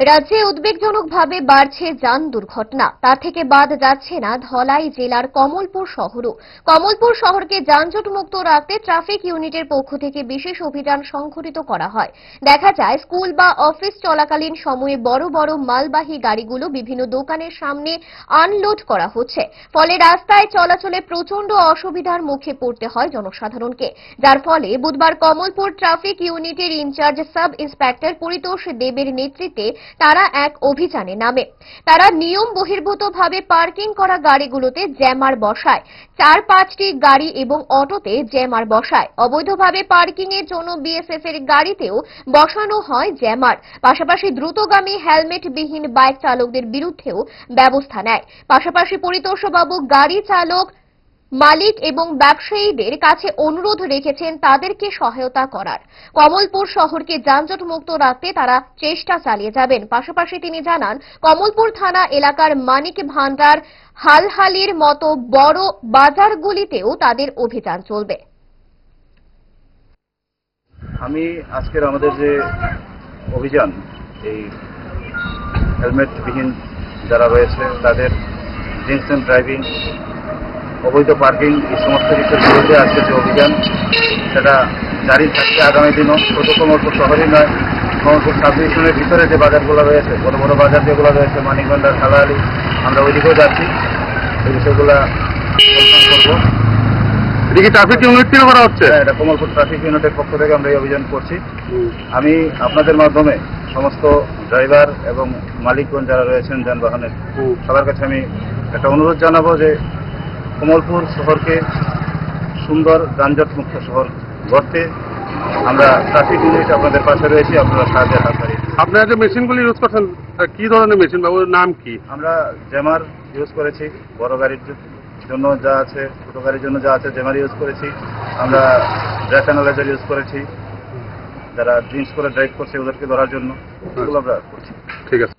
রাজ্যে উদ্বেগজনকভাবে বাড়ছে যান দুর্ঘটনা। তা থেকে বাদ যাচ্ছে না ধলাই জেলার কমলপুর শহরও কমলপুর শহরকে যানজট মুক্ত রাখতে ট্রাফিক ইউনিটের পক্ষ থেকে বিশেষ অভিযান সংঘটিত করা হয়। দেখা যায়, স্কুল বা অফিস চলাকালীন সময়ে বড় বড় মালবাহী গাড়িগুলো বিভিন্ন দোকানের সামনে আনলোড করা হচ্ছে। ফলে রাস্তায় চলাচলে প্রচণ্ড অসুবিধার মুখে পড়তে হয় জনসাধারণকে। যার ফলে বুধবার কমলপুর ট্রাফিক ইউনিটের in charge sub inspector Paritosh দেবের নেতৃত্বে তারা এক অভিযানে নামে। তারা নিয়ম বহির্ভূতভাবে পার্কিং করা গাড়িগুলোতে জ্যামার বসায়। চার পাঁচটি গাড়ি এবং অটোতে জ্যামার বসায়। অবৈধভাবে পার্কিং এর জন্য বিএসএফ এর গাড়িতেও বসানো হয় জ্যামার। পাশাপাশি দ্রুতগামী হেলমেটবিহীন বাইক চালকদের বিরুদ্ধেও ব্যবস্থা নেয়। পাশাপাশি পরিতোষবাবু গাড়ি চালক মালিক এবং ব্যবসায়ীদের কাছে অনুরোধ রেখেছেন তাদেরকে সহায়তা করার। কমলপুর শহরকে যানজট মুক্ত রাখতে তারা চেষ্টা চালিয়ে যাবেন। পাশাপাশি তিনি জানান, কমলপুর থানা এলাকার মানিক ভান্ডার হালহালির মতো বড় বাজারগুলিতেও তাদের অভিযান চলবে। আমি আজকের আমাদের যে অভিযান, এই হেলমেটবিহীন যারা রয়েছে, তাদের ড্রিঙ্কস অ্যান্ড ড্রাইভিং অবৈধ পার্কিং এই সমস্ত কিছুর বিরুদ্ধে আজকে যে অভিযান সেটা জারি থাকছে আগামী দিনও। শুধু কমলপুর শহরই নয় কমলপুর সাব ডিভিশনের ভিতরে যে বাজারগুলো রয়েছে বড় বড় বাজার যেগুলো রয়েছে মানিকগঞ্জার খালাহালি আমরা ওইদিকেও যাচ্ছি। এই বিষয়গুলো করব। এটা কি ট্রাফিক ইউনিট থেকে করা হচ্ছে? হ্যাঁ, এটা কমলপুর ট্রাফিক ইউনিটের পক্ষ থেকে আমরা এই অভিযান করছি। আমি আপনাদের মাধ্যমে সমস্ত ড্রাইভার এবং মালিকগণ যারা রয়েছেন যানবাহনের সবার কাছে আমি একটা অনুরোধ জানাব যে কমলপুর শহরকে সুন্দর যানজট মুক্ত শহর গড়তে আমরা ট্রাফিক ইউনিট আপনাদের পাশে রয়েছি আপনারা সাহায্যের হাত বাড়িয়ে। আপনারা যে মেশিনগুলি ইউজ করছেন কি ধরনের মেশিন বা ওর নাম কি? আমরা জ্যামার ইউজ করেছি বড় গাড়ির জন্য যা আছে ছোট গাড়ির জন্য যা আছে জ্যামার ইউজ করেছি। আমরা ড্রাইভ অ্যানালাইজার ইউজ করেছি। যারা ড্রিঙ্কস করে ড্রাইভ করছে ওদেরকে ধরার জন্য এগুলো আমরা করছি। ঠিক আছে।